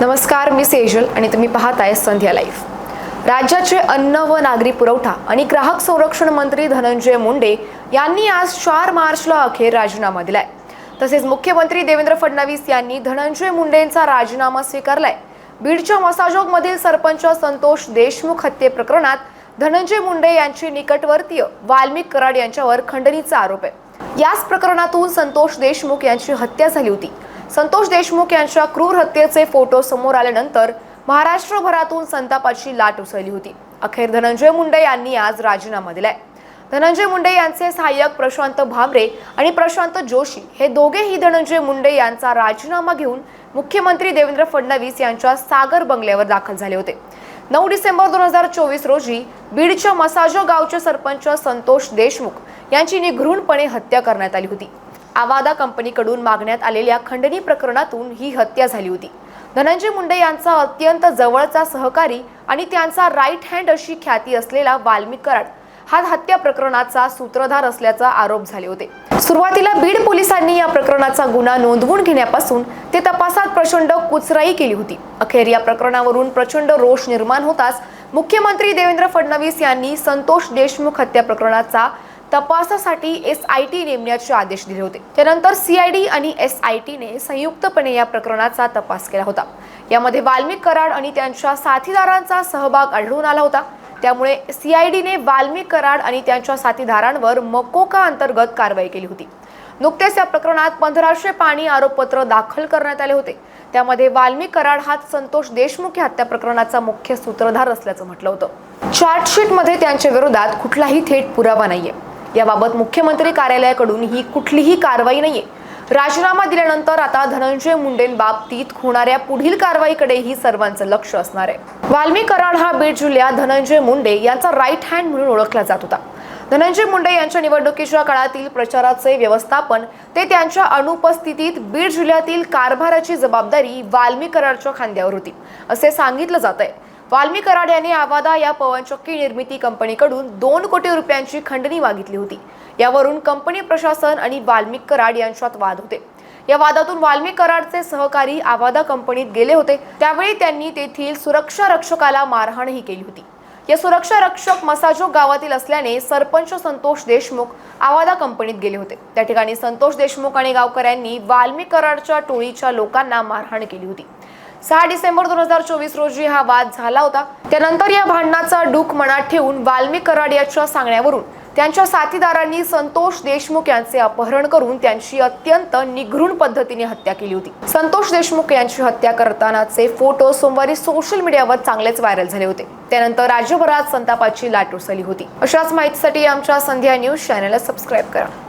नमस्कार मी सेजल आणि तुम्ही पाहताय संध्या लाईफ राज्याचे अन्न व नागरी पुरवठा आणि ग्राहक संरक्षण मंत्री धनंजय मुंडे यांनी आज चार मार्चला अखेर राजीनामा दिलाय. तसेच मुख्यमंत्री देवेंद्र फडणवीस यांनी धनंजय मुंडेंचा राजीनामा स्वीकारलाय. बीडच्या मसाजोगमधील सरपंच संतोष देशमुख हत्ये प्रकरणात धनंजय मुंडे यांचे निकटवर्तीय वाल्मिक कराड यांच्यावर खंडणीचा आरोप आहे. याच प्रकरणातून संतोष देशमुख यांची हत्या झाली होती. संतोष देशमुख यांच्या क्रूर हत्येचे फोटो समोर आल्यानंतर महाराष्ट्रभरातून संतापाची लाट उसळली होती. अखेर धनंजय मुंडे यांनी आज राजीनामा दिलाय. धनंजय मुंडे यांचे सहाय्यक प्रशांत भामरे आणि प्रशांत जोशी हे दोघेही धनंजय मुंडे यांचा राजीनामा घेऊन मुख्यमंत्री देवेंद्र फडणवीस यांच्या सागर बंगल्यावर दाखल झाले होते. नऊ डिसेंबर दोन हजार चोवीस रोजी बीडच्या मसाजो गावचे सरपंच संतोष देशमुख यांची निघृणपणे हत्या करण्यात आली होती. आवादा कंपनीकडून मागण्यात आलेल्या खंडणी प्रकरणातून ही हत्या झाली होती. धनंजय मुंडे यांचा अत्यंत जवळचा सहकारी आणि त्यांचा राईट हँड अशी ख्याती असलेला वाल्मिक कराड हा हत्या प्रकरणाचा सूत्रधार असल्याचा आरोप झाले होते. सुरुवातीला बीड पोलिसांनी या प्रकरणाचा गुन्हा नोंदवून घेण्यापासून ते तपासात प्रचंड कुचराई केली होती. अखेर या प्रकरणावरून प्रचंड रोष निर्माण होताच मुख्यमंत्री देवेंद्र फडणवीस यांनी संतोष देशमुख हत्या प्रकरणाचा तपासासाठी एस आय टी नेमण्याचे आदेश दिले होते. त्यानंतर सीआयडी आणि एस आय टीने संयुक्तपणे या प्रकरणाचा तपास केला होता. यामध्ये वाल्मिक कराड आणि त्यांच्या साथीदारांचा सहभाग आढळून आला होता. त्यामुळे सीआयडीने वाल्मिक कराड आणि त्यांच्या साथीदारांवर मकोका अंतर्गत कारवाई केली होती. नुकतेच या प्रकरणात पंधराशे पाणी आरोपपत्र दाखल करण्यात आले होते. त्यामध्ये वाल्मिक कराड हा संतोष देशमुख या हत्या प्रकरणाचा मुख्य सूत्रधार असल्याचं म्हटलं होतं. चार्जशीटमध्ये त्यांच्या विरोधात कुठलाही थेट पुरावा नाहीये. याबाबत मुख्यमंत्री कार्यालयाकडून ही कुठलीही कारवाई नाहीये. राजीनामा दिल्यानंतर आता धनंजय मुंडेंबाबतीत होणाऱ्या पुढील कारवाईकडेही सर्वांचं लक्ष असणार आहे. वाल्मी कराड हा बीड जिल्ह्यात धनंजय मुंडे यांचा राईट हँड म्हणून ओळखला जात होता. धनंजय मुंडे यांच्या निवडणुकीच्या काळातील प्रचाराचे व्यवस्थापन ते त्यांच्या अनुपस्थितीत बीड जिल्ह्यातील कारभाराची जबाबदारी वाल्मी कराडच्या खांद्यावर होती असे सांगितलं जात आहे वाल्मी कराड यांनी आवादा या पवनचक्की निर्मिती कंपनीकडून दोन कोटी रुपयांची खंडणी मागितली होती. यावरून कंपनी प्रशासन आणि वाल्मिक कराड यांच्यात वाद होते. या वादातून वाल्मिक कराडचे सहकारी आवादा कंपनीत गेले होते. त्यावेळी त्यांनी तेथील सुरक्षा रक्षकाला मारहाणही केली होती. या सुरक्षा रक्षक मसाजो गावातील असल्याने सरपंच संतोष देशमुख आवादा कंपनीत गेले होते. त्या ठिकाणी संतोष देशमुख आणि गावकऱ्यांनी वाल्मी कराडच्या टोळीच्या लोकांना मारहाण केली होती. सहा डिसेंबर दोन हजार चोवीस रोजी हा वाद झाला होता. त्यानंतर या भांडणाचा डूक मनात ठेवून वाल्मिक कराड याच्या सांगण्यावरून त्यांच्या साथीदारांनी संतोष देशमुख यांचे अपहरण करून त्यांची अत्यंत निघृण पद्धतीने हत्या केली होती. संतोष देशमुख यांची हत्या करतानाचे फोटो सोमवारी सोशल मीडियावर चांगलेच व्हायरल झाले होते. त्यानंतर राज्यभरात संतापाची लाट उसळली होती. अशाच माहितीसाठी आमच्या संध्या न्यूज चॅनलला सबस्क्राईब करा.